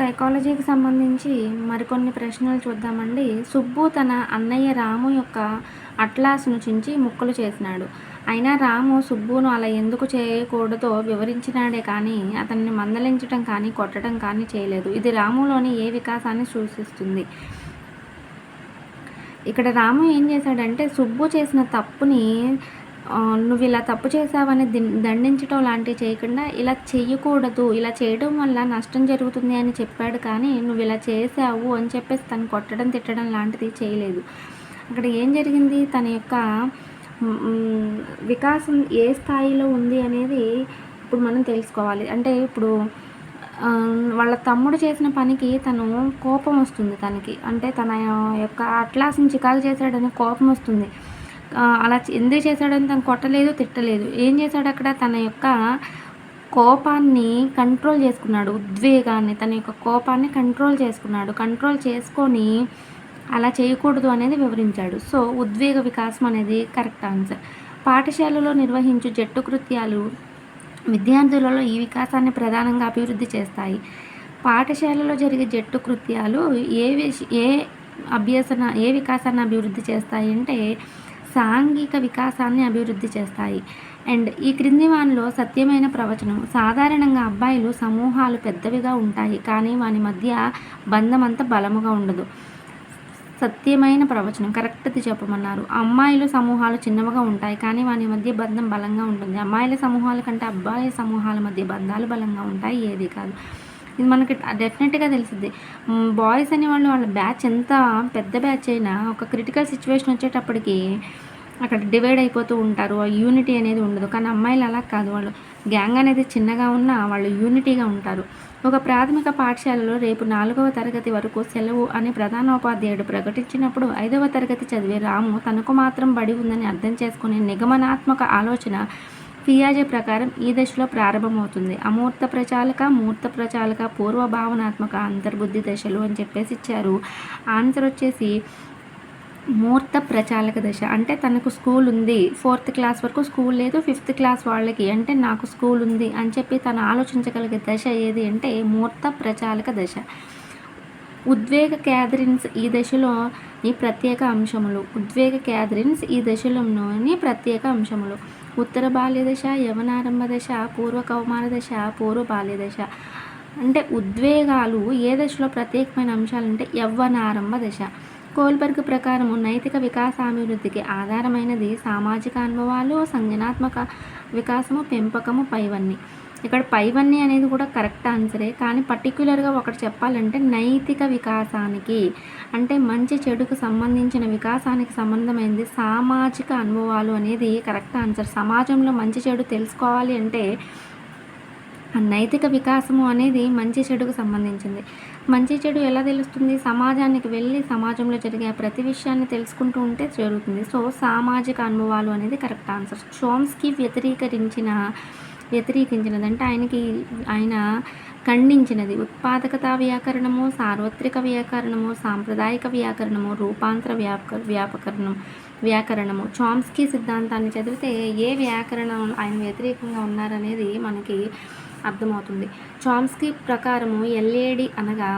సైకాలజీకి సంబంధించి మరికొన్ని ప్రశ్నలు చూద్దామండి. సుబ్బు తన అన్నయ్య రాము యొక్క అట్లాస్ను చించి ముక్కలు చేసినాడు. అయినా రాము సుబ్బును అలా ఎందుకు చేయకూడదో వివరించినాడే కానీ అతన్ని మందలించటం కానీ కొట్టడం కానీ చేయలేదు. ఇది రాములోని ఏ వికాసాన్ని సూచిస్తుంది? ఇక్కడ రాము ఏం చేశాడంటే సుబ్బు చేసిన తప్పుని నువ్వు ఇలా తప్పు చేసావని దండించటం దండించడం లాంటివి చేయకుండా ఇలా చేయకూడదు ఇలా చేయడం వల్ల నష్టం జరుగుతుంది అని చెప్పాడు కానీ నువ్వు ఇలా చేసావు అని చెప్పేసి తను కొట్టడం తిట్టడం లాంటిది చేయలేదు. అక్కడ ఏం జరిగింది? తన యొక్క వికాసం ఏ స్థాయిలో ఉంది అనేది ఇప్పుడు మనం తెలుసుకోవాలి. అంటే ఇప్పుడు వాళ్ళ తమ్ముడు చేసిన పనికి తను కోపం వస్తుంది తనకి. అంటే తన యొక్క అట్లాస్ని చికాకు చేశాడని కోపం వస్తుంది. అలా ఎందుకు చేశాడని తను కొట్టలేదు తిట్టలేదు. ఏం చేశాడు అక్కడ? తన యొక్క కోపాన్ని కంట్రోల్ చేసుకున్నాడు. ఉద్వేగాన్ని తన యొక్క కోపాన్ని కంట్రోల్ చేసుకున్నాడు. కంట్రోల్ చేసుకొని అలా చేయకూడదు అనేది వివరించాడు. సో ఉద్వేగ వికాసం అనేది కరెక్ట్ ఆన్సర్ పాఠశాలలో నిర్వహించు జట్టు కృత్యాలు విద్యార్థులలో ఈ వికాసాన్ని ప్రధానంగా అభివృద్ధి చేస్తాయి. పాఠశాలలో జరిగే జట్టు కృత్యాలు ఏ విష ఏ అభ్యసన ఏ వికాసాన్ని అభివృద్ధి చేస్తాయి అంటే సాంఘిక వికాసాన్ని అభివృద్ధి చేస్తాయి. అండ్ ఈ క్రింది వానిలో సత్యమైన ప్రవచనం. సాధారణంగా అబ్బాయిలు సమూహాలు పెద్దవిగా ఉంటాయి కానీ వాని మధ్య బంధం అంత బలముగా ఉండదు. సత్యమైన ప్రవచనం. కరెక్ట్ది చెప్పమన్నారు. అమ్మాయిలు సమూహాలు చిన్నవిగా ఉంటాయి కానీ వాని మధ్య బంధం బలంగా ఉంటుంది. అమ్మాయిల సమూహాల కంటే అబ్బాయిల సమూహాల మధ్య బంధాలు బలంగా ఉంటాయి ఏది కాదు. ఇది మనకి డెఫినెట్గా తెలిసింది బాయ్స్ అనేవాళ్ళు వాళ్ళ బ్యాచ్ ఎంత పెద్ద బ్యాచ్ అయినా ఒక క్రిటికల్ సిచ్యువేషన్ వచ్చేటప్పటికి అక్కడ డివైడ్ అయిపోతూ ఉంటారు. ఆ యూనిటీ అనేది ఉండదు. కానీ అమ్మాయిలు అలా కాదు. వాళ్ళు గ్యాంగ్ అనేది చిన్నగా ఉన్నా వాళ్ళు యూనిటీగా ఉంటారు. ఒక ప్రాథమిక పాఠశాలలో రేపు నాలుగవ తరగతి వరకు సెలవు అని ప్రధానోపాధ్యాయుడు ప్రకటించినప్పుడు ఐదవ తరగతి చదివే రాము తనకు మాత్రం బడి ఉందని అర్థం చేసుకునే నిగమనాత్మక ఆలోచన ఫియాజే ప్రకారం ఈ దశలో ప్రారంభమవుతుంది. అమూర్త ప్రచాలక మూర్త ప్రచాలక పూర్వ భావనాత్మక అంతర్బుద్ధి దశలు అని చెప్పేసి ఇచ్చారు. ఆన్సర్ వచ్చేసి మూర్త ప్రచాలక దశ. అంటే తనకు స్కూల్ ఉంది. ఫోర్త్ క్లాస్ వరకు స్కూల్ లేదు. ఫిఫ్త్ క్లాస్ వాళ్ళకి అంటే నాకు స్కూల్ ఉంది అని చెప్పి తను ఆలోచించగలిగే దశ ఏది అంటే మూర్త ప్రచాలక దశ. ఉద్వేగ క్యాథరిన్స్ ఈ దశలోని ప్రత్యేక అంశములు. ఉద్వేగ క్యాథరిన్స్ ఈ దశలోని ప్రత్యేక అంశములు. ఉత్తర బాల్య దశ యవనారంభ దశ పూర్వ కౌమార దశ పూర్వ బాల్య దశ. అంటే ఉద్వేగాలు ఏ దశలో ప్రత్యేకమైన అంశాలంటే యవ్వనారంభ దశ. కోల్బర్గ్ ప్రకారము నైతిక వికాసాభివృద్ధికి ఆధారమైనది సామాజిక అనుభవాలు సంజ్ఞానాత్మక వికాసము పెంపకము పైవన్నీ. ఇక్కడ పైవన్నీ అనేది కూడా కరెక్ట్ ఆన్సరే. కానీ పర్టిక్యులర్గా ఒకటి చెప్పాలంటే నైతిక వికాసానికి అంటే మంచి చెడుకు సంబంధించిన వికాసానికి సంబంధమైనది సామాజిక అనుభవాలు అనేది కరెక్ట్ ఆన్సర్. సమాజంలో మంచి చెడు తెలుసుకోవాలి అంటే ఆ నైతిక వికాసము అనేది మంచి చెడుకు సంబంధించింది. మంచి చెడు ఎలా తెలుస్తుంది? సమాజానికి వెళ్ళి సమాజంలో జరిగే ఆ ప్రతి విషయాన్ని తెలుసుకుంటూ ఉంటే జరుగుతుంది. సో సామాజిక అనుభవాలు అనేది కరెక్ట్ ఆన్సర్. చోమ్స్కి వ్యతిరేకరించిన వ్యతిరేకించినదంటే ఆయనకి ఆయన ఖండించినది. ఉత్పాదకత వ్యాకరణము సార్వత్రిక వ్యాకరణము సాంప్రదాయిక వ్యాకరణము రూపాంతర వ్యాపక వ్యాపకరణం వ్యాకరణము. చామ్స్కీ సిద్ధాంతాన్ని చదివితే ఏ వ్యాకరణం ఆయన వ్యతిరేకంగా ఉన్నారనేది మనకి అర్థమవుతుంది. చామ్స్కీ ప్రకారము ఎల్ఏడి అనగా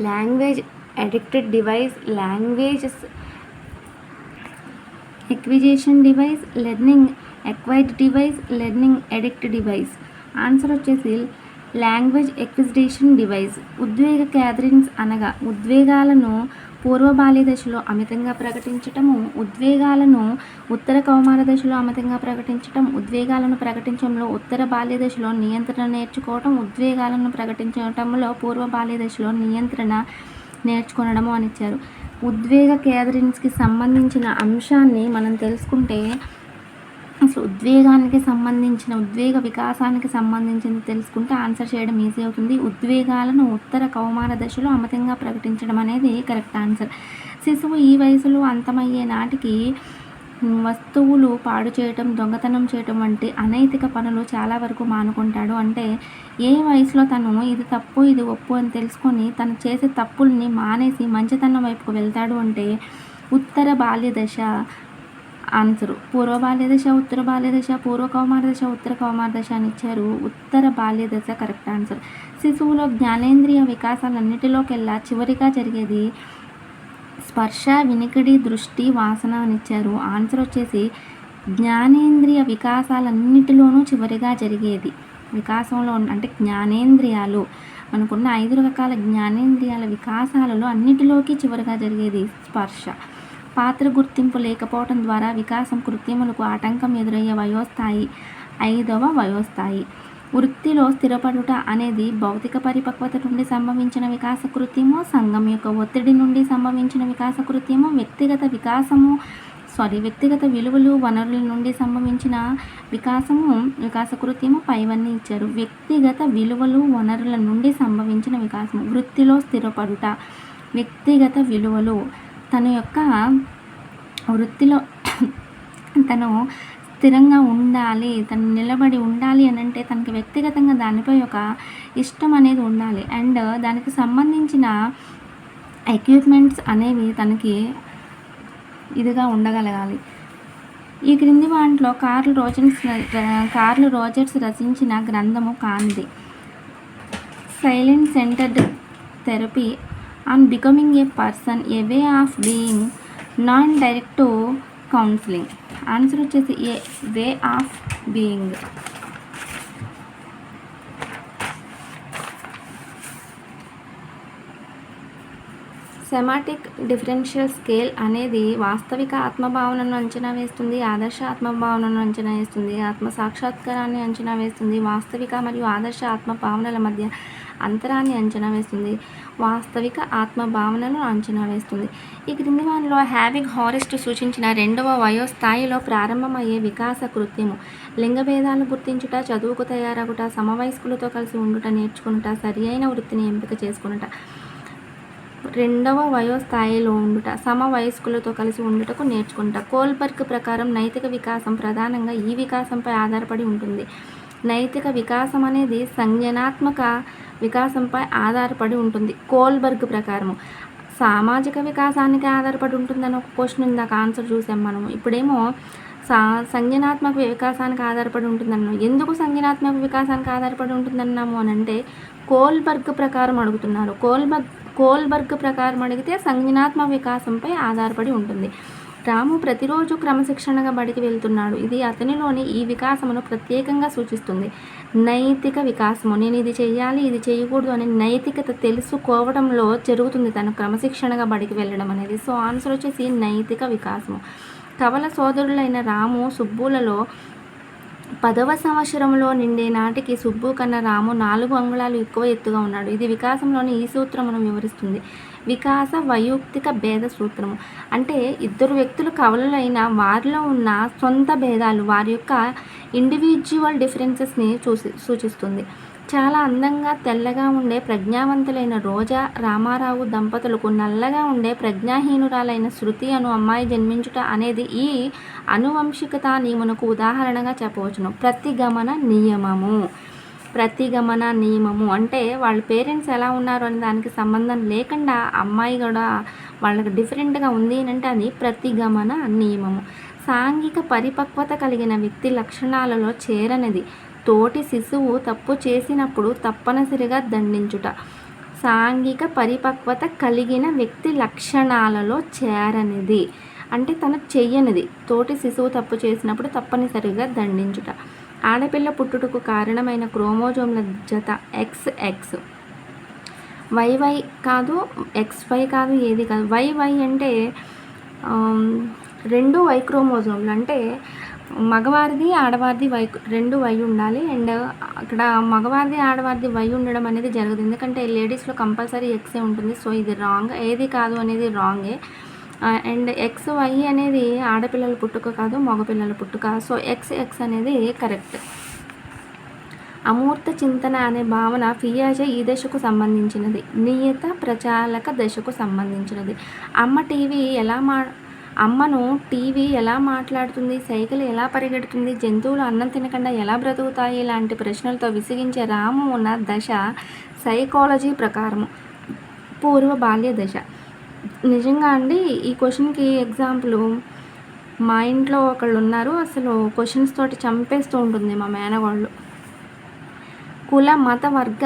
language addicted device languages acquisition device learning acquired device learning addict device answer వచ్చేసి లాంగ్వేజ్ ఎక్విజిటేషన్ డివైస్ ఉద్వేగ క్యాథరిన్స్ అనగా ఉద్వేగాలను పూర్వ బాల్య దశలో అమితంగా ప్రకటించటము ఉద్వేగాలను ఉత్తర కౌమార దశలో అమితంగా ప్రకటించటం ఉద్వేగాలను ప్రకటించడంలో ఉత్తర బాల్య దశలో నియంత్రణ నేర్చుకోవటం ఉద్వేగాలను ప్రకటించటంలో పూర్వ బాల్య దశలో నియంత్రణ నేర్చుకొనడము అని ఇచ్చారు. ఉద్వేగ క్యాథరిన్స్కి సంబంధించిన అంశాన్ని మనం తెలుసుకుంటే అసలు ఉద్వేగానికి సంబంధించిన ఉద్వేగ వికాసానికి సంబంధించింది తెలుసుకుంటే ఆన్సర్ చేయడం ఈజీ అవుతుంది. ఉద్వేగాలను ఉత్తర కౌమార దశలో అమితంగా ప్రకటించడం అనేది కరెక్ట్ ఆన్సర్ శిశువు ఈ వయసులో అంతమయ్యే నాటికి వస్తువులు పాడు చేయటం దొంగతనం చేయటం వంటి అనైతిక పనులు చాలా వరకు మానుకుంటాడు. అంటే ఏ వయసులో తను ఇది తప్పు ఇది ఒప్పు అని తెలుసుకొని తను చేసే తప్పుల్ని మానేసి మంచితనం వైపుకు వెళ్తాడు అంటే ఉత్తర బాల్య దశ ఆన్సరు. పూర్వ బాల్య దశ ఉత్తర బాల్య దశ పూర్వ కౌమారదశ ఉత్తర కౌమారదశ అని ఇచ్చారు. ఉత్తర బాల్య దశ కరెక్ట్ ఆన్సర్. శిశువులో జ్ఞానేంద్రియ వికాసాలన్నిటిలోకెల్లా చివరిగా జరిగేది స్పర్శ వినికిడి దృష్టి వాసన అని ఇచ్చారు. ఆన్సర్ వచ్చేసి జ్ఞానేంద్రియ వికాసాలన్నిటిలోనూ చివరిగా జరిగేది. వికాసంలో అంటే జ్ఞానేంద్రియాలు మనకున్న ఐదు రకాల జ్ఞానేంద్రియాల వికాసాలలో అన్నిటిలోకి చివరిగా జరిగేది స్పర్శ. పాత్ర గుర్తింపు లేకపోవడం ద్వారా వికాసం కృత్యములకు ఆటంకం ఎదురయ్యే వయోస్థాయి ఐదవ వయోస్థాయి. వృత్తిలో స్థిరపడుట అనేది భౌతిక పరిపక్వత నుండి సంభవించిన వికాస కృత్యము సంఘం యొక్క ఒత్తిడి నుండి సంభవించిన వికాస కృత్యము వ్యక్తిగత వికాసము సారీ వ్యక్తిగత విలువలు వనరుల నుండి సంభవించిన వికాసము వికాస కృత్యము పైవన్నీ ఇచ్చారు. వ్యక్తిగత విలువలు వనరుల నుండి సంభవించిన వికాసము. వృత్తిలో స్థిరపడుట వ్యక్తిగత విలువలు. తన యొక్క వృత్తిలో తను స్థిరంగా ఉండాలి తను నిలబడి ఉండాలి అని అంటే తనకి వ్యక్తిగతంగా దానిపై ఒక ఇష్టం అనేది ఉండాలి. అండ్ దానికి సంబంధించిన ఎక్విప్మెంట్స్ అనేవి తనకి ఇదిగా ఉండగలగాలి. ఈ క్రింది వాటిలో కార్ల్ రోజర్స్ కార్ల్ రోజర్స్ రచించిన గ్రంథము కాంది silent centered therapy and becoming a person a way of being non direct counselling answer వచ్చేసి a way of being semantic differential scale అనేది వాస్తవిక ఆత్మభావనను అంచనా వేస్తుంది ఆదర్శ ఆత్మభావనను అంచనా వేస్తుంది ఆత్మ సాక్షాత్కారాన్ని అంచనా వేస్తుంది వాస్తవిక మరియు ఆదర్శ ఆత్మ భావనల మధ్య అంతరాన్ని అంచనా వేస్తుంది. వాస్తవిక ఆత్మభావనను అంచనా వేస్తుంది. ఈ క్రింది వానిలో హ్యావిగ్ హారెస్ట్ సూచించిన రెండవ వయోస్థాయిలో ప్రారంభమయ్యే వికాస కృత్యము. లింగభేదాలను గుర్తించుట చదువుకు తయారగుట సమవయస్కులతో కలిసి ఉండుట నేర్చుకునుట సరి అయిన వృత్తిని ఎంపిక చేసుకునుట. రెండవ వయోస్థాయిలో ఉండుట సమ వయస్కులతో కలిసి ఉండుటకు నేర్చుకుంటా కోల్బర్గ్ ప్రకారం నైతిక వికాసం ప్రధానంగా ఈ వికాసంపై ఆధారపడి ఉంటుంది. నైతిక వికాసం అనేది సంజ్ఞానాత్మక వికాసంపై ఆధారపడి ఉంటుంది. కోల్బర్గ్ ప్రకారము. సామాజిక వికాసానికి ఆధారపడి ఉంటుందని ఒక క్వశ్చన్ ఇందాక ఆన్సర్ చూసాం మనం ఇప్పుడేమో సా సంజ్ఞానాత్మక వికాసానికి ఆధారపడి ఉంటుందన్నాం ఎందుకు సంజ్ఞానాత్మక వికాసానికి ఆధారపడి ఉంటుందన్నాము అని అంటే కోల్బర్గ్ ప్రకారం అడుగుతున్నారు. కోల్బర్గ్ కోల్బర్గ్ ప్రకారం అడిగితే సంజ్ఞానాత్మక వికాసంపై ఆధారపడి ఉంటుంది. రాము ప్రతిరోజు క్రమశిక్షణగా బడికి వెళ్తున్నాడు. ఇది అతనిలోని ఈ వికాసమును ప్రత్యేకంగా సూచిస్తుంది. నైతిక వికాసము. నేను ఇది చేయాలి ఇది చేయకూడదు అనే నైతికత తెలుసుకోవడంలో జరుగుతుంది తను క్రమశిక్షణగా బడికి వెళ్ళడం అనేది. సో ఆన్సర్ వచ్చేసి నైతిక వికాసము. కవల సోదరులైన రాము సుబ్బులలో పదవ సంవత్సరంలో నిండే నాటికి సుబ్బు కన్నా రాము నాలుగు అంగుళాలు ఎక్కువ ఎత్తుగా ఉన్నాడు. ఇది వికాసంలోని ఈ సూత్రమును వివరిస్తుంది. వికాస వైయుక్తిక భేద సూత్రము. అంటే ఇద్దరు వ్యక్తులు కవలలైన వారిలో ఉన్న సొంత భేదాలు వారి యొక్క ఇండివిజువల్ డిఫరెన్సెస్ని చూసి సూచిస్తుంది. చాలా అందంగా తెల్లగా ఉండే ప్రజ్ఞావంతులైన రోజా రామారావు దంపతులకు నల్లగా ఉండే ప్రజ్ఞాహీనురాలైన శృతి అను అమ్మాయి జన్మించుట అనేది ఈ అనువంశికత నియమనకు ఉదాహరణగా చెప్పవచ్చును. ప్రతిగమన నియమము. ప్రతిగమన నియమము. అంటే వాళ్ళ పేరెంట్స్ ఎలా ఉన్నారు అనే దానికి సంబంధం లేకుండా అమ్మాయి కూడా వాళ్ళకి డిఫరెంట్గా ఉంది అని అంటే అది ప్రతిగమన నియమము. సాంఘిక పరిపక్వత కలిగిన వ్యక్తి లక్షణాలలో చేరనిది. తోటి శిశువు తప్పు చేసినప్పుడు తప్పనిసరిగా దండించుట. సాంఘిక పరిపక్వత కలిగిన వ్యక్తి లక్షణాలలో చేరనిది. అంటే తను చెయ్యనిది. తోటి శిశువు తప్పు చేసినప్పుడు తప్పనిసరిగా దండించుట. ఆడపిల్ల పుట్టుటకు కారణమైన క్రోమోజోమ్ల జత ఎక్స్ ఎక్స్. వైవై కాదు ఎక్స్ వై కాదు ఏది కాదు. వైవై అంటే రెండు వై క్రోమోజోమ్లు. అంటే మగవారిది ఆడవారిది వై రెండు వై ఉండాలి. అండ్ అక్కడ మగవారిది ఆడవారిది వై ఉండడం అనేది జరగదు. ఎందుకంటే లేడీస్లో కంపల్సరీ ఎక్సే ఉంటుంది. సో ఇది రాంగ్. ఏది కాదు అనేది రాంగే. అండ్ ఎక్స్ వై అనేది ఆడపిల్లల పుట్టుక కాదు మగపిల్లల పుట్టుక. సో ఎక్స్ ఎక్స్ అనేది కరెక్ట్ అమూర్త చింతన అనే భావన ఫియాజే ఈ దశకు సంబంధించినది. నియత ప్రచాలక దశకు సంబంధించినది. అమ్మ టీవీ ఎలా మా అమ్మను టీవీ ఎలా మాట్లాడుతుంది సైకిల్ ఎలా పరిగెడుతుంది జంతువులు అన్నం తినకుండా ఎలా బ్రతుకుతాయి ఇలాంటి ప్రశ్నలతో విసిగించే రాము ఉన్న దశ సైకాలజీ ప్రకారము. పూర్వ బాల్య దశ. నిజంగా అండి ఈ క్వశ్చన్కి ఎగ్జాంపుల్. మా ఇంట్లో ఒకళ్ళు ఉన్నారు అసలు క్వశ్చన్స్ తోటి చంపేస్తూ ఉంటుంది మా మేనవాళ్ళు కుల మత వర్గ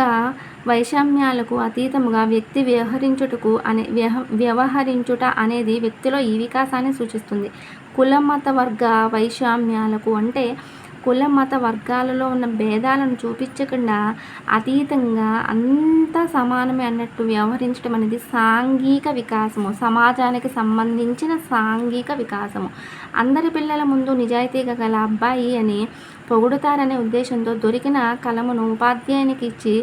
వైషమ్యాలకు అతీతముగా వ్యక్తి వ్యవహరించుటకు అనే వ్యవ వ్యవహరించుట అనేది వ్యక్తిలో ఈ వికాసాన్ని సూచిస్తుంది. కుల మత వర్గ వైషమ్యాలకు అంటే కుల మత వర్గాలలో ఉన్న భేదాలను చూపించకుండా అతీతంగా అంతా సమానమే అన్నట్టు వ్యవహరించడం అనేది సాంఘిక వికాసము సమాజానికి సంబంధించిన సాంఘిక వికాసము. అందరి పిల్లల ముందు నిజాయితీగా గల అబ్బాయి అని పొగుడుతారనే ఉద్దేశంతో దొరికిన కలమును ఉపాధ్యాయునికి ఇచ్చి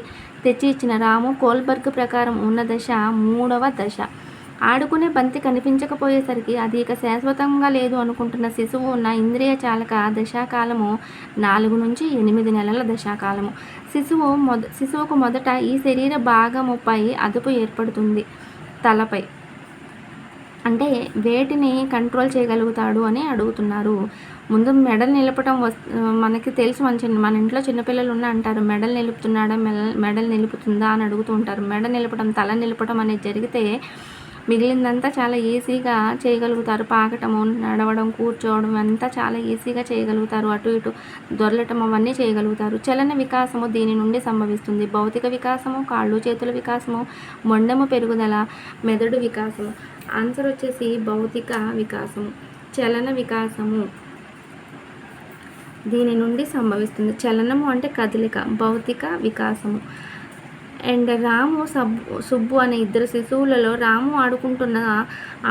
తెచ్చి ఇచ్చిన రాము కోల్బర్గ్ ప్రకారం ఉన్న దశ మూడవ దశ. ఆడుకునే బంతి కనిపించకపోయేసరికి అది ఇక శాశ్వతంగా లేదు అనుకుంటున్న శిశువు ఉన్న ఇంద్రియ చాలక దశాకాలము నాలుగు నుంచి ఎనిమిది నెలల దశాకాలము. శిశువు మొద శిశువుకు మొదట ఈ శరీర భాగముపై అదుపు ఏర్పడుతుంది తలపై. అంటే వేటిని కంట్రోల్ చేయగలుగుతాడు అని అడుగుతున్నారు. ముందు మెడలు నిలపటం వస్ మనకి తెలుసు మన చిన్న మన ఇంట్లో చిన్నపిల్లలు ఉన్న అంటారు మెడలు నిలుపుతున్నాడా మెడ మెడల్ నిలుపుతుందా అని అడుగుతూ ఉంటారు. మెడ నిలపడం తల నిలపడం అనేది జరిగితే మిగిలిందంతా చాలా ఈజీగా చేయగలుగుతారు. పాకటము నడవడం కూర్చోవడం అంతా చాలా ఈజీగా చేయగలుగుతారు. అటు ఇటు దొరలటం అవన్నీ చేయగలుగుతారు. చలన వికాసము దీని నుండి సంభవిస్తుంది. భౌతిక వికాసము కాళ్ళు చేతుల వికాసము మొండము పెరుగుదల మెదడు వికాసము. ఆన్సర్ వచ్చేసి భౌతిక వికాసము. చలన వికాసము దీని నుండి సంభవిస్తుంది. చలనము అంటే కదలిక భౌతిక వికాసము. అండ్ రాము సబ్బు సుబ్బు అనే ఇద్దరు శిశువులలో రాము ఆడుకుంటున్న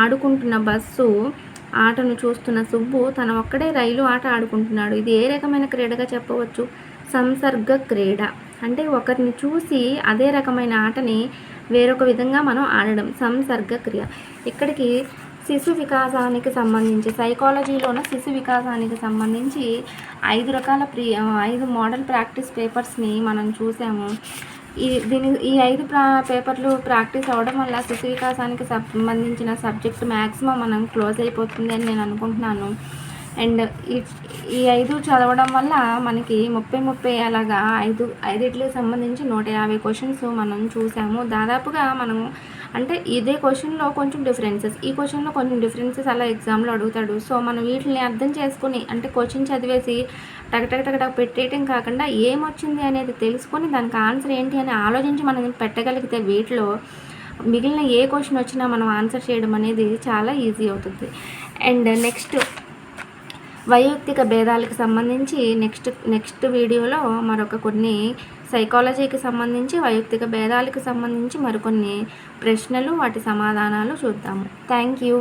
ఆడుకుంటున్న బస్సు ఆటను చూస్తున్న సుబ్బు తన ఒక్కడే రైలు ఆట ఆడుకుంటున్నాడు. ఇది ఏ రకమైన క్రీడగా చెప్పవచ్చు? సంసర్గ క్రీడ. అంటే ఒకరిని చూసి అదే రకమైన ఆటని వేరొక విధంగా మనం ఆడడం సంసర్గ క్రియ. ఇక్కడికి శిశు వికాసానికి సంబంధించి సైకాలజీలోన శిశు వికాసానికి సంబంధించి ఐదు రకాల ప్రి ఐదు మోడల్ ప్రాక్టీస్ పేపర్స్ని మనం చూసాము. ఈ దీని ఈ ఐదు ప్రా పేపర్లు ప్రాక్టీస్ అవ్వడం వల్ల శిశు వికాసానికి సంబంధించిన సబ్జెక్ట్ మ్యాక్సిమం మనం క్లోజ్ అయిపోతుంది అని నేను అనుకుంటున్నాను. అండ్ ఈ ఈ ఐదు చదవడం వల్ల మనకి ముప్పై ముప్పై అలాగా ఐదు ఐదిట్లకు సంబంధించి నూట యాభై క్వశ్చన్స్ మనం చూసాము. దాదాపుగా మనం అంటే ఇదే క్వశ్చన్లో కొంచెం డిఫరెన్సెస్. ఈ క్వశ్చన్లో కొంచెం డిఫరెన్సెస్ అలా ఎగ్జామ్లో అడుగుతాడు. సో మనం వీటిని అర్థం చేసుకుని అంటే క్వశ్చన్ చదివేసి టగటగ టగటగ పెట్టేయటం కాకుండా ఏమొచ్చింది అనేది తెలుసుకొని దానికి ఆన్సర్ ఏంటి అని ఆలోచించి మనం పెట్టగలిగితే వీటిలో మిగిలిన ఏ క్వశ్చన్ వచ్చినా మనం ఆన్సర్ చేయడం అనేది చాలా ఈజీ అవుతుంది. అండ్ నెక్స్ట్ వైయక్తిక భేదాలకు సంబంధించి నెక్స్ట్ నెక్స్ట్ వీడియోలో మరొక కొన్ని సైకాలజీకి సంబంధించి వైయక్తిక భేదాలకు సంబంధించి మరికొన్ని ప్రశ్నలు వాటి సమాధానాలు చూద్దాము. Thank you.